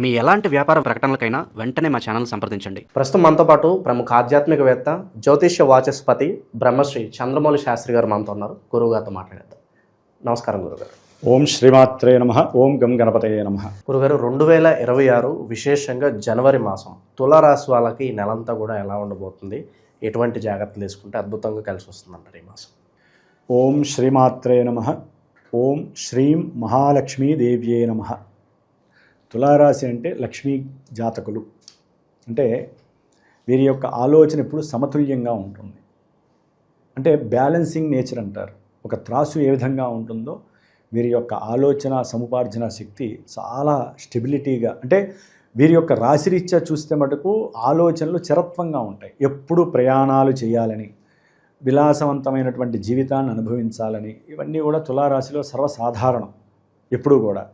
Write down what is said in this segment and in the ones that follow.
మీ ఎలాంటి వ్యాపార ప్రకటనలకైనా వెంటనే మా ఛానల్ సంప్రదించండి. ప్రస్తుతం మనతో పాటు ప్రముఖ ఆధ్యాత్మికవేత్త జ్యోతిష్య వాచస్పతి బ్రహ్మశ్రీ చంద్రమౌళి శాస్త్రి గారు మనతో ఉన్నారు. గురువు గారితో మాట్లాడేద్దాం. నమస్కారం గురుగారు ఓం శ్రీమాత్రే నమ ఓం గం గణపతయే నమ. గురుగారు రెండు వేల ఇరవై ఆరు విశేషంగా జనవరి మాసం తులారాశి వాళ్ళకి ఈ నెలంతా కూడా ఎలా ఉండబోతుంది? ఎటువంటి జాగ్రత్తలు తీసుకుంటే అద్భుతంగా కలిసి వస్తుందంటారు ఈ మాసం. ఓం శ్రీమాత్రే నమ ఓం శ్రీం మహాలక్ష్మీదేవ్యే నమ. తులారాశి అంటే లక్ష్మీ జాతకులు. అంటే వీరి యొక్క ఆలోచన ఎప్పుడు సమతుల్యంగా ఉంటుంది. అంటే బ్యాలెన్సింగ్ నేచర్ అంటారు. ఒక త్రాసు ఏ విధంగా ఉంటుందో వీరి యొక్క ఆలోచన సముపార్జన శక్తి చాలా స్టెబిలిటీగా అంటే వీరి యొక్క రాశిరీత్యా చూస్తే మటుకు ఆలోచనలు చరత్వంగా ఉంటాయి. ఎప్పుడు ప్రయాణాలు చేయాలని విలాసవంతమైనటువంటి జీవితాన్ని అనుభవించాలని ఇవన్నీ కూడా తులారాశిలో సర్వసాధారణం ఎప్పుడూ కూడా.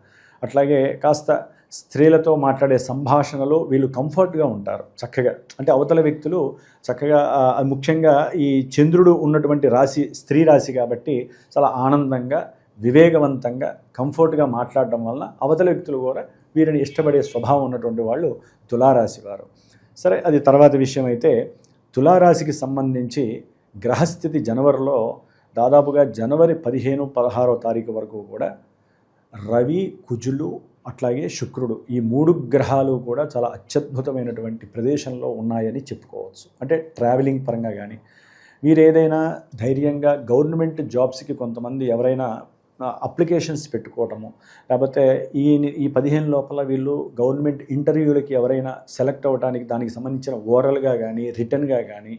అట్లాగే కాస్త స్త్రీలతో మాట్లాడే సంభాషణలో వీళ్ళు కంఫర్ట్గా ఉంటారు చక్కగా. అంటే అవతల వ్యక్తులు చక్కగా ముఖ్యంగా ఈ చంద్రుడు ఉన్నటువంటి రాశి స్త్రీ రాశి కాబట్టి చాలా ఆనందంగా వివేకవంతంగా కంఫర్ట్గా మాట్లాడడం వలన అవతల వ్యక్తులు కూడా వీరిని ఇష్టపడే స్వభావం ఉన్నటువంటి వాళ్ళు తులారాశి వారు. సరే అది తర్వాత విషయం అయితే తులారాశికి సంబంధించి గ్రహస్థితి జనవరిలో దాదాపుగా జనవరి పదిహేను పదహారో తారీఖు వరకు కూడా రవి కుజులు అట్లాగే శుక్రుడు. ఈ మూడు గ్రహాలు కూడా చాలా అత్యద్భుతమైనటువంటి ప్రదేశంలో ఉన్నాయని చెప్పుకోవచ్చు. అంటే ట్రావెలింగ్ పరంగా కానీ మీరు ఏదైనా ధైర్యంగా గవర్నమెంట్ జాబ్స్కి కొంతమంది ఎవరైనా అప్లికేషన్స్ పెట్టుకోవటము లేకపోతే ఈ ఈ పదిహేను లోపల వీళ్ళు గవర్నమెంట్ ఇంటర్వ్యూలకి ఎవరైనా సెలెక్ట్ అవ్వడానికి దానికి సంబంధించిన ఓరల్గా కానీ రిటర్న్గా కానీ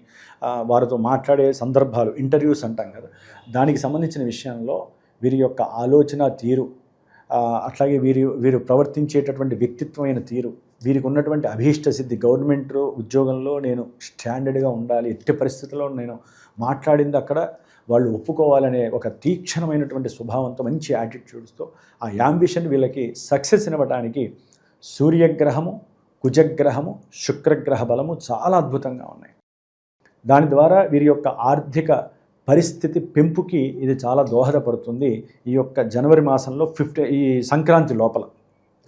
వారితో మాట్లాడే సందర్భాలు ఇంటర్వ్యూస్ అంటాం కదా దానికి సంబంధించిన విషయంలో వీరి యొక్క ఆలోచన తీరు అట్లాగే వీరి వీరు ప్రవర్తించేటటువంటి వ్యక్తిత్వమైన తీరు వీరికి ఉన్నటువంటి అభీష్ట సిద్ధి గవర్నమెంట్ ఉద్యోగంలో నేను స్టాండర్డ్గా ఉండాలి ఎట్టి పరిస్థితుల్లో నేను మాట్లాడింది అక్కడ వాళ్ళు ఒప్పుకోవాలనే ఒక తీక్షణమైనటువంటి స్వభావంతో మంచి యాటిట్యూడ్స్తో ఆ యాంబిషన్ వీళ్ళకి సక్సెస్ ఇవ్వడానికి సూర్యగ్రహము కుజగ్రహము శుక్రగ్రహ బలము చాలా అద్భుతంగా ఉన్నాయి. దాని ద్వారా వీరి యొక్క ఆర్థిక పరిస్థితి పెంపుకి ఇది చాలా దోహదపడుతుంది ఈ యొక్క జనవరి మాసంలో ఫిఫ్టీ ఈ సంక్రాంతి లోపల.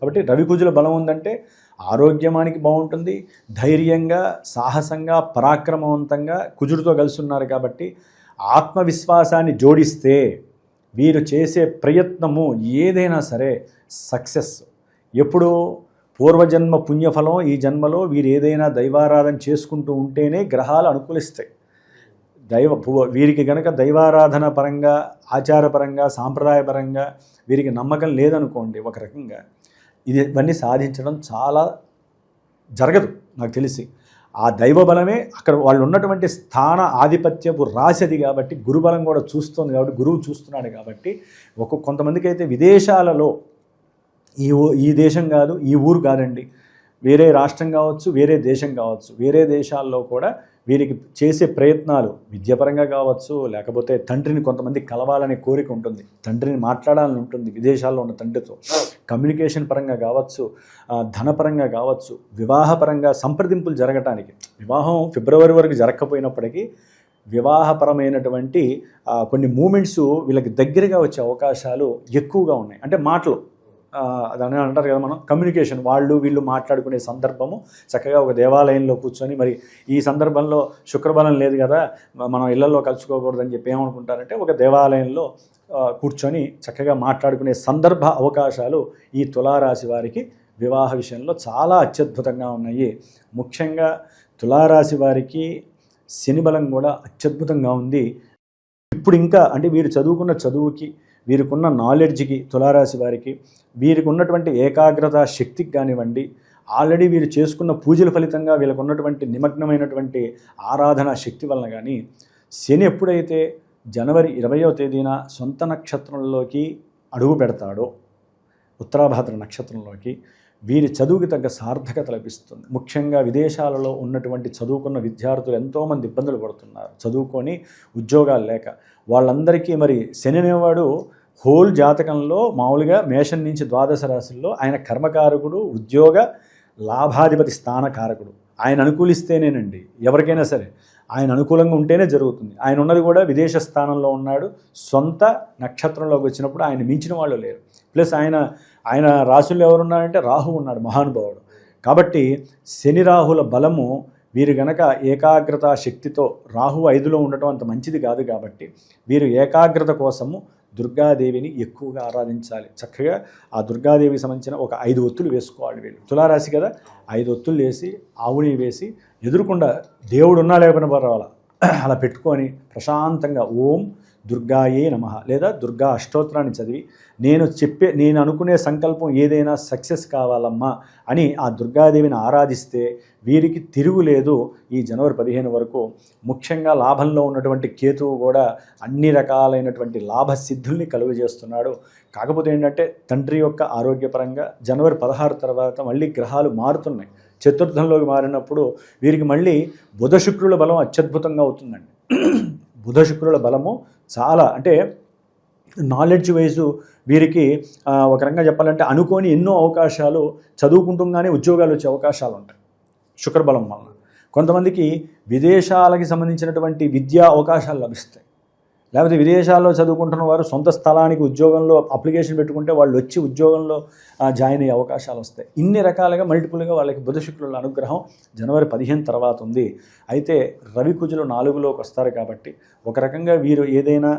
కాబట్టి రవికుజుల బలం ఉందంటే ఆరోగ్యమానికి బాగుంటుంది ధైర్యంగా సాహసంగా పరాక్రమవంతంగా కుజుడితో కలిసి ఉన్నారు కాబట్టి ఆత్మవిశ్వాసాన్ని జోడిస్తే వీరు చేసే ప్రయత్నము ఏదైనా సరే సక్సెస్. ఎప్పుడు పూర్వజన్మ పుణ్యఫలం ఈ జన్మలో వీరు ఏదైనా దైవారాధన చేసుకుంటూ ఉంటేనే గ్రహాలు అనుకూలిస్తాయి. దైవ పు- వీరికి గనక దైవారాధన పరంగా ఆచారపరంగా సాంప్రదాయపరంగా వీరికి నమ్మకం లేదనుకోండి ఒక రకంగా ఇది ఇవన్నీ సాధించడం చాలా జరగదు నాకు తెలిసి. ఆ దైవ బలమే అక్కడ వాళ్ళు ఉన్నటువంటి స్థాన ఆధిపత్యపు రాశిది కాబట్టి గురుబలం కూడా చూస్తుంది కాబట్టి గురువు చూస్తున్నాడు కాబట్టి ఒక కొంతమందికి అయితే విదేశాలలో ఈ ఈ దేశం కాదు ఈ ఊరు కాదండి. వేరే రాష్ట్రం కావచ్చు వేరే దేశం కావచ్చు వేరే దేశాల్లో కూడా వీరికి చేసే ప్రయత్నాలు విద్యాపరంగా కావచ్చు లేకపోతే తండ్రిని కొంతమంది కలవాలనే కోరిక ఉంటుంది తండ్రిని మాట్లాడాలని ఉంటుంది విదేశాల్లో ఉన్న తండ్రితో. కమ్యూనికేషన్ పరంగా కావచ్చు ధనపరంగా కావచ్చు వివాహపరంగా సంప్రదింపులు జరగటానికి. వివాహం ఫిబ్రవరి వరకు జరగకపోయినప్పటికీ వివాహపరమైనటువంటి కొన్ని మూమెంట్స్ వీళ్ళకి దగ్గరగా వచ్చే అవకాశాలు ఎక్కువగా ఉన్నాయి. అంటే మాటలు. దాని అంటారు కదా మనం కమ్యూనికేషన్ వాళ్ళు వీళ్ళు మాట్లాడుకునే సందర్భము చక్కగా ఒక దేవాలయంలో కూర్చొని మరి ఈ సందర్భంలో శుక్రబలం లేదు కదా మనం ఇళ్ళలో కలుసుకోకూడదని చెప్పి ఏమనుకుంటారంటే ఒక దేవాలయంలో కూర్చొని చక్కగా మాట్లాడుకునే సందర్భ అవకాశాలు ఈ తులారాశి వారికి వివాహ విషయంలో చాలా అత్యద్భుతంగా ఉన్నాయి. ముఖ్యంగా తులారాశి వారికి శనిబలం కూడా అత్యద్భుతంగా ఉంది. ఇప్పుడు ఇంకా అంటే వీరు చదువుకున్న చదువుకి వీరికున్న నాలెడ్జ్కి తులారాశి వారికి వీరికి ఉన్నటువంటి ఏకాగ్రత శక్తికి కానివ్వండి ఆల్రెడీ వీరు చేసుకున్న పూజల ఫలితంగా వీళ్ళకు ఉన్నటువంటి నిమగ్నమైనటువంటి ఆరాధన శక్తి వలన కానీ శని ఎప్పుడైతే జనవరి ఇరవయో తేదీన సొంత నక్షత్రంలోకి అడుగు పెడతాడో ఉత్తరాభాద్ర నక్షత్రంలోకి వీరి చదువుకి తగ్గ సార్థకత లభిస్తుంది. ముఖ్యంగా విదేశాలలో ఉన్నటువంటి చదువుకున్న విద్యార్థులు ఎంతోమంది ఇబ్బందులు పడుతున్నారు. చదువుకొని ఉద్యోగాలు లేక వాళ్ళందరికీ మరి శని అనేవాడు హోల్ జాతకంలో మామూలుగా మేషం నుంచి ద్వాదశ రాశుల్లో ఆయన కర్మకారకుడు ఉద్యోగ లాభాధిపతి స్థానకారకుడు. ఆయన అనుకూలిస్తేనేనండి. ఎవరికైనా సరే. ఆయన అనుకూలంగా ఉంటేనే జరుగుతుంది. ఆయన ఉన్నది కూడా విదేశ స్థానంలో ఉన్నాడు. సొంత నక్షత్రంలోకి వచ్చినప్పుడు ఆయన మించిన వాళ్ళు లేరు. ప్లస్ ఆయన ఆయన రాశుల్లో ఎవరున్నారంటే రాహు ఉన్నాడు మహానుభావుడు. కాబట్టి శని రాహుల బలము వీరు గనక ఏకాగ్రత శక్తితో రాహు ఐదులో ఉండటం అంత మంచిది కాదు కాబట్టి వీరు ఏకాగ్రత కోసము దుర్గాదేవిని ఎక్కువగా ఆరాధించాలి. చక్కగా ఆ దుర్గాదేవికి సంబంధించిన ఒక ఐదు ఒత్తులు వేసుకోవాలి వీళ్ళు. తులారాశి కదా ఐదు ఒత్తులు వేసి ఆవుని వేసి ఎదురుకుండా దేవుడు ఉన్నా లేకపోయినా పర్వాలా. అలా పెట్టుకొని ప్రశాంతంగా ఓం దుర్గాయే నమ. లేదా దుర్గా అష్టోత్తరాన్ని చదివి నేను చెప్పే నేను అనుకునే సంకల్పం ఏదైనా సక్సెస్ కావాలమ్మా అని ఆ దుర్గాదేవిని ఆరాధిస్తే వీరికి తిరుగులేదు ఈ జనవరి పదిహేను వరకు ముఖ్యంగా లాభంలో ఉన్నటువంటి కేతువు కూడా అన్ని రకాలైనటువంటి లాభసిద్ధుల్ని కలుగజేస్తున్నాడు. కాకపోతే ఏంటంటే తండ్రి యొక్క ఆరోగ్యపరంగా జనవరి పదహారు తర్వాత మళ్ళీ గ్రహాలు మారుతున్నాయి. చతుర్థంలోకి మారినప్పుడు వీరికి మళ్ళీ బుధ శుక్రుల బలం అత్యద్భుతంగా అవుతుందండి. బుధ శుక్రుల బలము చాలా అంటే నాలెడ్జ్ వైజ్ వీరికి ఒక రకంగా చెప్పాలంటే అనుకోని ఎన్నో అవకాశాలు చదువుకుంటుంగానే ఉద్యోగాలు వచ్చే అవకాశాలు ఉంటాయి శుక్రబలం వలన. కొంతమందికి విదేశాలకి సంబంధించినటువంటి విద్యా అవకాశాలు లభిస్తాయి. లేకపోతే విదేశాల్లో చదువుకుంటున్న వారు సొంత స్థలానికి ఉద్యోగంలో అప్లికేషన్ పెట్టుకుంటే వాళ్ళు వచ్చి ఉద్యోగంలో జాయిన్ అయ్యే అవకాశాలు వస్తాయి. ఇన్ని రకాలుగా మల్టిపుల్గా వాళ్ళకి బుధ శుక్రుల అనుగ్రహం జనవరి పదిహేను తర్వాత ఉంది. అయితే రవి కుజులు నాలుగులోకి వస్తారు కాబట్టి ఒక రకంగా వీరు ఏదైనా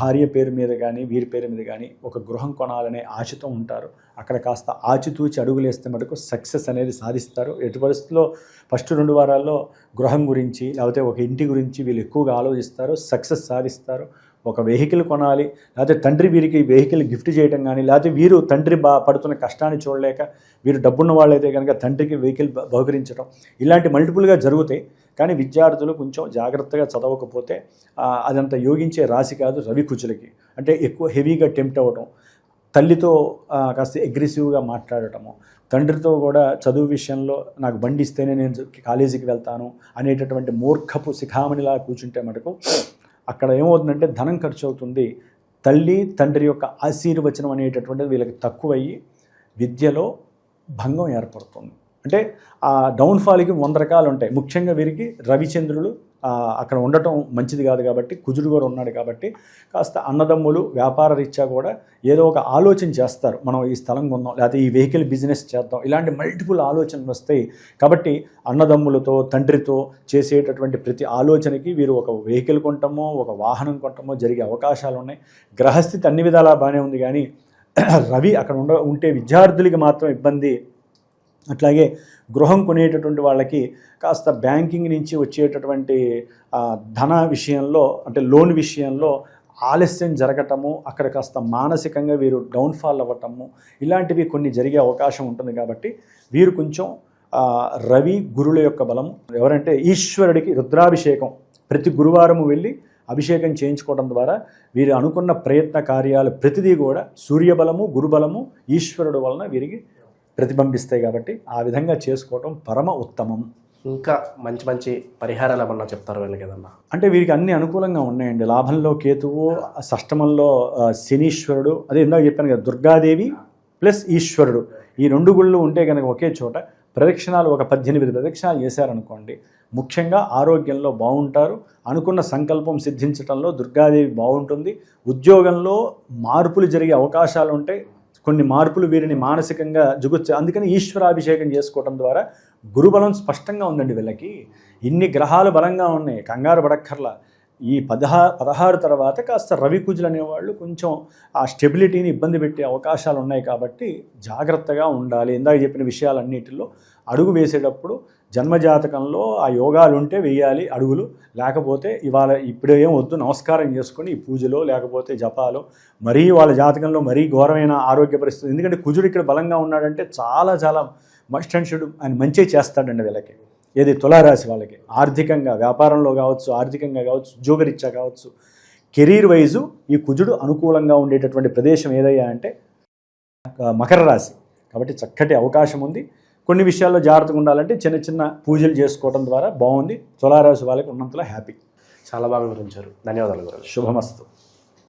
భార్య పేరు మీద కానీ వీరి పేరు మీద కానీ ఒక గృహం కొనాలనే ఆశతో ఉంటారు. అక్కడ కాస్త ఆచితూచి అడుగులేస్తే మటుకు సక్సెస్ అనేది సాధిస్తారు. ఎటు పరిస్థితుల్లో ఫస్ట్ రెండు వారాల్లో గృహం గురించి లేకపోతే ఒక ఇంటి గురించి వీళ్ళు ఎక్కువగా ఆలోచిస్తారు సక్సెస్ సాధిస్తారు. ఒక వెహికల్ కొనాలి లేకపోతే తండ్రి వీరికి వెహికల్ గిఫ్ట్ చేయడం కానీ లేకపోతే వీరు తండ్రి బా పడుతున్న కష్టాన్ని చూడలేక వీరు డబ్బున్న వాళ్ళైతే కనుక తండ్రికి వెహికల్ బహుకరించడం ఇలాంటి మల్టిపుల్గా జరుగుతాయి. కానీ విద్యార్థులు కొంచెం జాగ్రత్తగా చదవకపోతే అదంతా అదంత యోగించే రాశి కాదు రవి కుచులకి అంటే ఎక్కువ హెవీగా టెంప్ట్ అవ్వడం తల్లితో కాస్త అగ్రెసివ్గా మాట్లాడటము. తండ్రితో కూడా చదువు విషయంలో నాకు బండి ఇస్తేనే నేను కాలేజీకి వెళ్తాను అనేటటువంటి మూర్ఖపు శిఖామణిలా కూర్చుంటే మటుకు అక్కడ ఏమవుతుందంటే ధనం ఖర్చు అవుతుంది తల్లి తండ్రి యొక్క ఆశీర్వచనం అనేటటువంటిది వీళ్ళకి తక్కువయ్యి విద్యలో భంగం ఏర్పడుతుంది. అంటే ఆ డౌన్ఫాల్కి వంద రకాలు ఉంటాయి ముఖ్యంగా వీరికి రవిచంద్రులు అక్కడ ఉండటం మంచిది కాదు కాబట్టి కుజుడు కూడా ఉన్నాడు కాబట్టి కాస్త అన్నదమ్ములు వ్యాపార రీత్యా కూడా ఏదో ఒక ఆలోచన చేస్తారు. మనం ఈ స్థలం కొందాం లేకపోతే ఈ వెహికల్ బిజినెస్ చేద్దాం ఇలాంటి మల్టిపుల్ ఆలోచనలు వస్తాయి. కాబట్టి అన్నదమ్ములతో తండ్రితో చేసేటటువంటి ప్రతి ఆలోచనకి వీరు ఒక వెహికల్ కొంటామో ఒక వాహనం కొంటామో జరిగే అవకాశాలు ఉన్నాయి. గ్రహస్థితి అన్ని విధాలా బాగానే ఉంది కానీ రవి అక్కడ ఉండ ఉంటే విద్యార్థులకి మాత్రం ఇబ్బంది అట్లాగే గృహం కొనేటటువంటి వాళ్ళకి కాస్త బ్యాంకింగ్ నుంచి వచ్చేటటువంటి ధన విషయంలో అంటే లోన్ విషయంలో ఆలస్యం జరగటము అక్కడ కాస్త మానసికంగా వీరు డౌన్ఫాల్ అవ్వటము ఇలాంటివి కొన్ని జరిగే అవకాశం ఉంటుంది కాబట్టి వీరు కొంచెం రవి గురుల యొక్క బలము ఎవరంటే ఈశ్వరుడికి రుద్రాభిషేకం. ప్రతి గురువారము వెళ్ళి అభిషేకం చేయించుకోవడం ద్వారా వీరు అనుకున్న ప్రయత్న కార్యాలు ప్రతిదీ కూడా సూర్యబలము గురుబలము ఈశ్వరుడు వలన వీరికి ప్రతిబింబిస్తాయి కాబట్టి ఆ విధంగా చేసుకోవటం పరమ ఉత్తమం. ఇంకా మంచి మంచి పరిహారాలు ఏమన్నా చెప్తారు వీళ్ళకి కదన్నా అంటే వీరికి అన్ని అనుకూలంగా ఉన్నాయండి. లాభంలో కేతువు షష్టమంలో ఆ, శనీశ్వరుడు అదే ఇందాక చెప్పాను కదా దుర్గాదేవి ప్లస్ ఈశ్వరుడు. ఈ రెండు గుళ్ళు ఉంటే కనుక ఒకే చోట ప్రదక్షిణాలు ఒక పద్దెనిమిది ప్రదక్షిణాలు చేశారనుకోండి ముఖ్యంగా ఆరోగ్యంలో బాగుంటారు. అనుకున్న సంకల్పం సిద్ధించడంలో దుర్గాదేవి బాగుంటుంది. ఉద్యోగంలో మార్పులు జరిగే అవకాశాలు ఉంటాయి కొన్ని మార్పులు వీరిని మానసికంగా జుగుచ్చ అందుకని ఈశ్వరాభిషేకం చేసుకోవడం ద్వారా గురుబలం స్పష్టంగా ఉందండి వీళ్ళకి. ఇన్ని గ్రహాలు బలంగా ఉన్నాయి కంగారు పడక్కర్లా. ఈ పదహా పదహారు తర్వాత కాస్త రవికుజులు అనేవాళ్ళు కొంచెం ఆ స్టెబిలిటీని ఇబ్బంది పెట్టే అవకాశాలు ఉన్నాయి కాబట్టి జాగ్రత్తగా ఉండాలి. ఇందాక చెప్పిన విషయాలన్నిటిలో అడుగు వేసేటప్పుడు జన్మజాతకంలో ఆ యోగాలు ఉంటే వేయాలి అడుగులు. లేకపోతే ఇవాళ ఇప్పుడే ఏం వద్దు నమస్కారం చేసుకొని ఈ పూజలో లేకపోతే జపాలో. మరీ వాళ్ళ జాతకంలో మరీ ఘోరమైన ఆరోగ్య పరిస్థితి. ఎందుకంటే కుజుడు ఇక్కడ బలంగా ఉన్నాడంటే చాలా చాలా మస్ట్ అండ్ షుడ్ ఆయన మంచి చేస్తాడండి వీళ్ళకి. ఏది తులారాశి వాళ్ళకి. ఆర్థికంగా వ్యాపారంలో కావచ్చు ఆర్థికంగా కావచ్చు ఉద్యోగరీత్యా కావచ్చు. కెరీర్ వైజు ఈ కుజుడు అనుకూలంగా ఉండేటటువంటి ప్రదేశం ఏదయ్యా అంటే మకర రాశి. కాబట్టి చక్కటి అవకాశం ఉంది. కొన్ని విషయాల్లో జాగ్రత్తగా ఉండాలంటే చిన్న చిన్న పూజలు చేసుకోవడం ద్వారా బాగుంది. తులారాశి వాళ్ళకి ఉన్నంతలో హ్యాపీ. చాలా బాగా వివరించారు. ధన్యవాదాలు గురు శుభమస్తు.